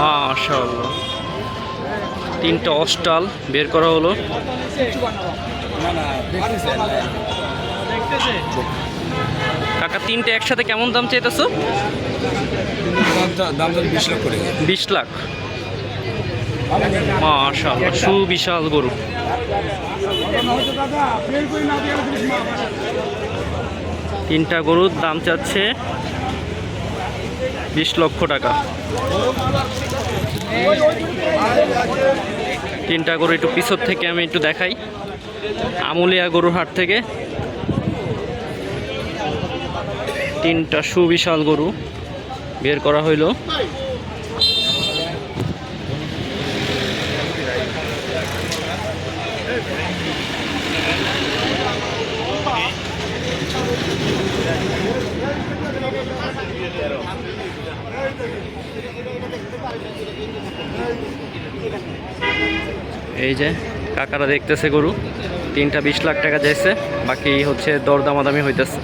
মাশাআল্লাহ। তিনটা অস্টাল বের করা হলো। কাকা, তিনটে একসাথে কেমন দাম দাম বিশ করে লাখ। মাশাআল্লাহ, সুবিশাল গরু। তিনটা গরুর দাম চাচ্ছে বিশ লক্ষ টাকা। তিনটা গরু একটু পিছর থেকে আমি একটু দেখাই। আমুলিয়া গরুর হাট থেকে। তিনটা সুবিশাল গরু বের করা হইল। এই যে কাকারা দেখতেছে গরু। তিনটা বিশ লাখ টাকা যাইছে বাকি হচ্ছে দরদামাদামি হইতেছে।